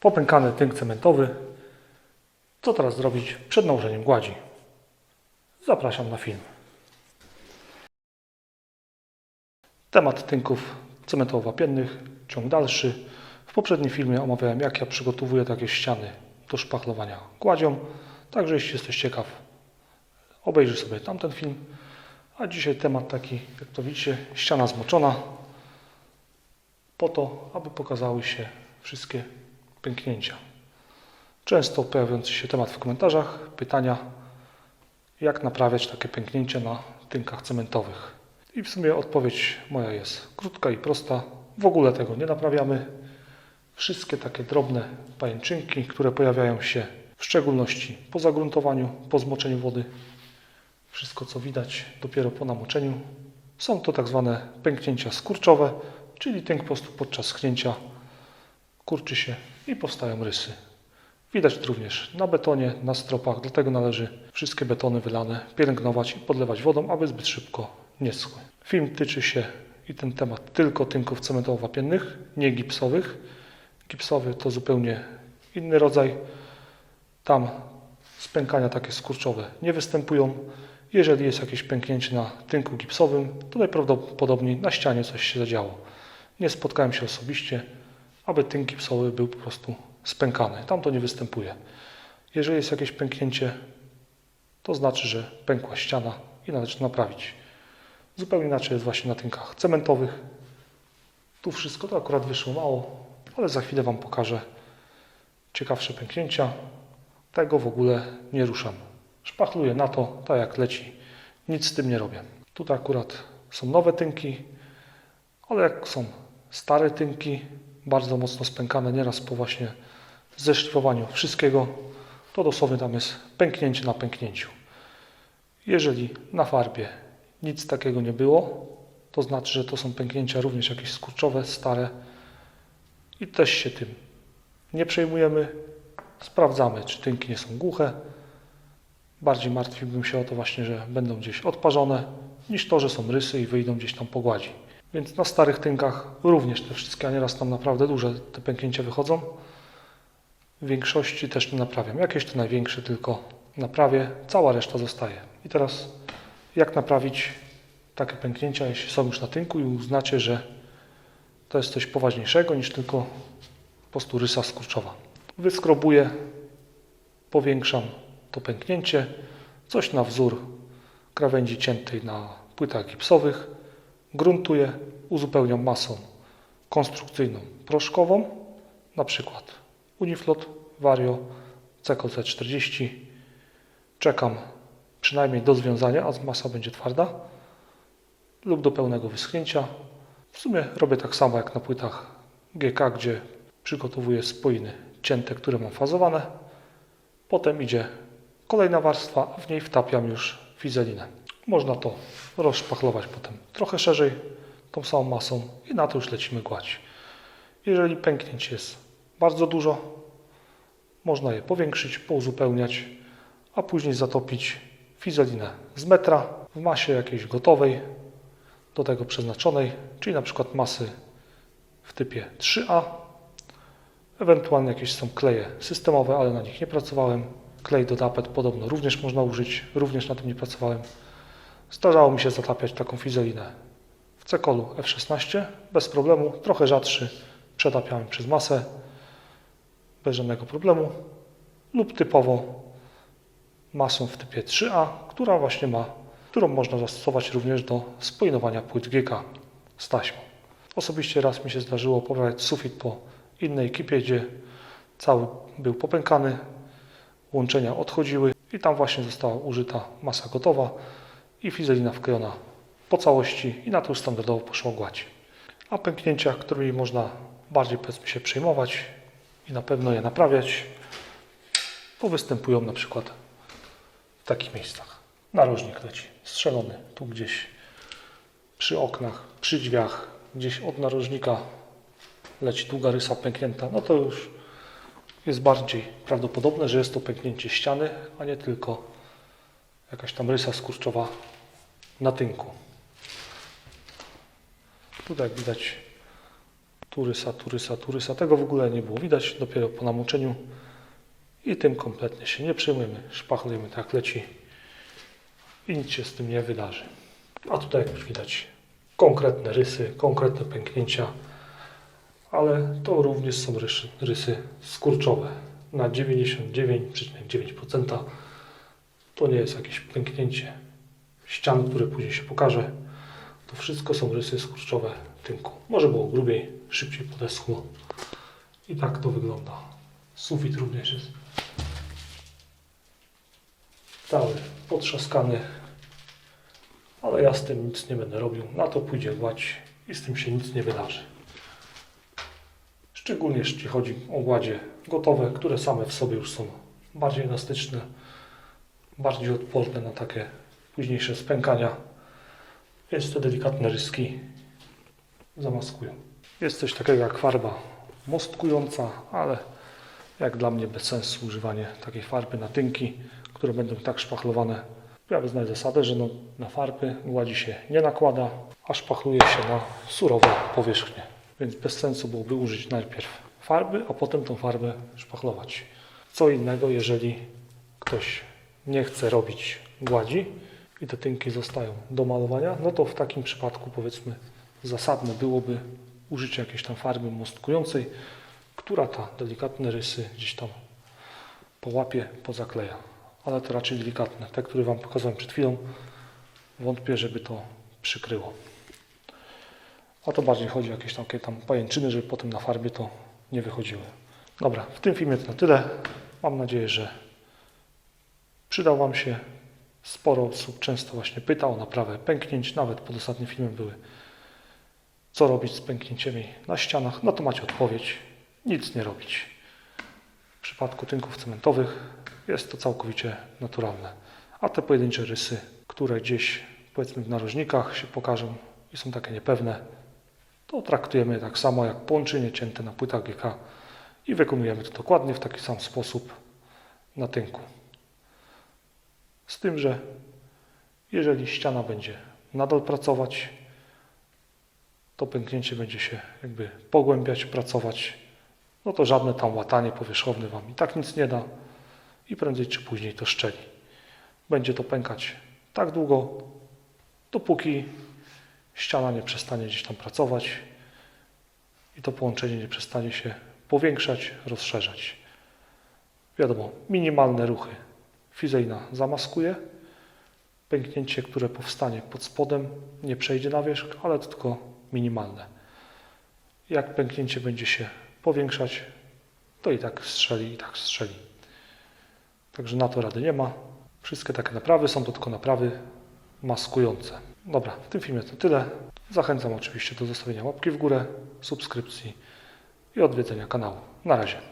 Popękany tynk cementowy. Co teraz zrobić przed nałożeniem gładzi? Zapraszam na film. Temat tynków cementowo-wapiennych, ciąg dalszy. W poprzednim filmie omawiałem, jak ja przygotowuję takie ściany do szpachlowania gładzią. Także jeśli jesteś ciekaw, obejrzyj sobie tamten film. A dzisiaj temat taki, jak to widzicie, ściana zmoczona. Po to, aby pokazały się wszystkie pęknięcia. Często pojawiający się temat w komentarzach, pytania, jak naprawiać takie pęknięcia na tynkach cementowych. I w sumie odpowiedź moja jest krótka i prosta. W ogóle tego nie naprawiamy. Wszystkie takie drobne pajęczynki, które pojawiają się w szczególności po zagruntowaniu, po zmoczeniu wody, wszystko co widać dopiero po namoczeniu, są to tak zwane pęknięcia skurczowe, czyli tynk po prostu podczas schnięcia kurczy się i powstają rysy. Widać również na betonie, na stropach, dlatego należy wszystkie betony wylane pielęgnować i podlewać wodą, aby zbyt szybko nie schły. Film tyczy się i ten temat tylko tynków cementowo-wapiennych, nie gipsowych. Gipsowy to zupełnie inny rodzaj. Tam spękania takie skurczowe nie występują. Jeżeli jest jakieś pęknięcie na tynku gipsowym, to najprawdopodobniej na ścianie coś się zadziało. Nie spotkałem się osobiście, aby tynk gipsowy był po prostu spękany. Tam to nie występuje. Jeżeli jest jakieś pęknięcie, to znaczy, że pękła ściana i należy to naprawić. Zupełnie inaczej jest właśnie na tynkach cementowych. Tu wszystko to akurat wyszło mało, ale za chwilę Wam pokażę ciekawsze pęknięcia. Tego w ogóle nie ruszam. Szpachluję na to, tak jak leci. Nic z tym nie robię. Tutaj akurat są nowe tynki, ale jak są stare tynki, bardzo mocno spękane, nieraz po właśnie zeszlifowaniu wszystkiego, to dosłownie tam jest pęknięcie na pęknięciu. Jeżeli na farbie nic takiego nie było, to znaczy, że to są pęknięcia również jakieś skurczowe, stare i też się tym nie przejmujemy. Sprawdzamy, czy tynki nie są głuche. Bardziej martwiłbym się o to właśnie, że będą gdzieś odparzone, niż to, że są rysy i wyjdą gdzieś tam po gładzi. Więc na starych tynkach również te wszystkie, a nieraz tam naprawdę duże te pęknięcia wychodzą. W większości też nie naprawiam. Jakieś to największe tylko naprawię, cała reszta zostaje. I teraz jak naprawić takie pęknięcia, jeśli są już na tynku i uznacie, że to jest coś poważniejszego niż tylko po prostu rysa skurczowa. Wyskrobuję, powiększam to pęknięcie, coś na wzór krawędzi ciętej na płytach gipsowych, gruntuję, uzupełniam masą konstrukcyjną proszkową, na przykład Uniflot, Vario, CKC 40. Czekam przynajmniej do związania, a masa będzie twarda lub do pełnego wyschnięcia. W sumie robię tak samo jak na płytach GK, gdzie przygotowuję spoiny cięte, które mam fazowane. Potem idzie kolejna warstwa, a w niej wtapiam już fizelinę. Można to rozszpachlować potem trochę szerzej tą samą masą i na to już lecimy gładź. Jeżeli pęknięć jest bardzo dużo, można je powiększyć, pouzupełniać, a później zatopić fizelinę z metra w masie jakiejś gotowej, do tego przeznaczonej, czyli na przykład masy w typie 3A. Ewentualnie jakieś są kleje systemowe, ale na nich nie pracowałem. Klej do tapet podobno również można użyć, również na tym nie pracowałem. Zdarzało mi się zatapiać taką fizelinę w cekolu F16 bez problemu, trochę rzadszy przetapiałem przez masę bez żadnego problemu lub typowo masą w typie 3A, która właśnie ma, którą można zastosować również do spoinowania płyt GK z taśmą. Osobiście raz mi się zdarzyło poprawiać sufit po innej ekipie, gdzie cały był popękany, łączenia odchodziły i tam właśnie została użyta masa gotowa i fizelina wklejona po całości i na to standardowo poszło gładź. A pęknięcia, którymi można bardziej powiedzmy się przejmować i na pewno je naprawiać, to występują na przykład w takich miejscach. Narożnik leci strzelony tu gdzieś przy oknach, przy drzwiach, gdzieś od narożnika leci długa rysa pęknięta, no to już jest bardziej prawdopodobne, że jest to pęknięcie ściany, a nie tylko jakaś tam rysa skurczowa na tynku. Tutaj jak widać Turysa, turysa, turysa. Tego w ogóle nie było widać, dopiero po namoczeniu. I tym kompletnie się nie przejmujemy. Szpachlujemy tak leci i nic się z tym nie wydarzy. A tutaj jak już widać konkretne rysy, konkretne pęknięcia, ale to również są rysy skurczowe na 99,9%. To nie jest jakieś pęknięcie ścian, które później się pokaże. To wszystko są rysy skurczowe tynku. Może było grubiej, szybciej podeschło. I tak to wygląda. Sufit również jest cały potrzaskany, ale ja z tym nic nie będę robił. Na to pójdzie gładź i z tym się nic nie wydarzy. Szczególnie jeśli chodzi o gładzie gotowe, które same w sobie już są bardziej elastyczne, bardziej odporne na takie późniejsze spękania, więc te delikatne ryski zamaskują. Jest coś takiego jak farba mostkująca, ale jak dla mnie bez sensu używanie takiej farby na tynki, które będą tak szpachlowane. Ja wyznaję zasadę, że no, na farby gładzi się nie nakłada, a szpachluje się na surowe powierzchnie. Więc bez sensu byłoby użyć najpierw farby, a potem tą farbę szpachlować. Co innego, jeżeli ktoś nie chce robić gładzi i te tynki zostają do malowania, no to w takim przypadku powiedzmy zasadne byłoby użycie jakiejś tam farby mostkującej, która ta delikatne rysy gdzieś tam połapie, pozakleja. Ale to raczej delikatne. Te, które Wam pokazałem przed chwilą, wątpię, żeby to przykryło. A to bardziej chodzi o jakieś takie tam pajęczyny, żeby potem na farbie to nie wychodziły. Dobra, w tym filmie to na tyle. Mam nadzieję, że przydał Wam się. Sporo osób często właśnie pyta o naprawę pęknięć. Nawet pod ostatnim filmem były co robić z pęknięciami na ścianach. No to macie odpowiedź. Nic nie robić. W przypadku tynków cementowych jest to całkowicie naturalne. A te pojedyncze rysy, które gdzieś powiedzmy w narożnikach się pokażą i są takie niepewne, to traktujemy tak samo jak połączenie cięte na płytach GK i wykonujemy to dokładnie w taki sam sposób na tynku. Z tym, że jeżeli ściana będzie nadal pracować, to pęknięcie będzie się jakby pogłębiać, pracować, no to żadne tam łatanie powierzchowne Wam i tak nic nie da i prędzej czy później to szczeli. Będzie to pękać tak długo, dopóki ściana nie przestanie gdzieś tam pracować i to połączenie nie przestanie się powiększać, rozszerzać. Wiadomo, minimalne ruchy fizejna zamaskuje. Pęknięcie, które powstanie pod spodem, nie przejdzie na wierzch, ale to tylko minimalne. Jak pęknięcie będzie się powiększać, to i tak strzeli, i tak strzeli. Także na to rady nie ma. Wszystkie takie naprawy są to tylko naprawy maskujące. Dobra, w tym filmie to tyle. Zachęcam oczywiście do zostawienia łapki w górę, subskrypcji i odwiedzenia kanału. Na razie.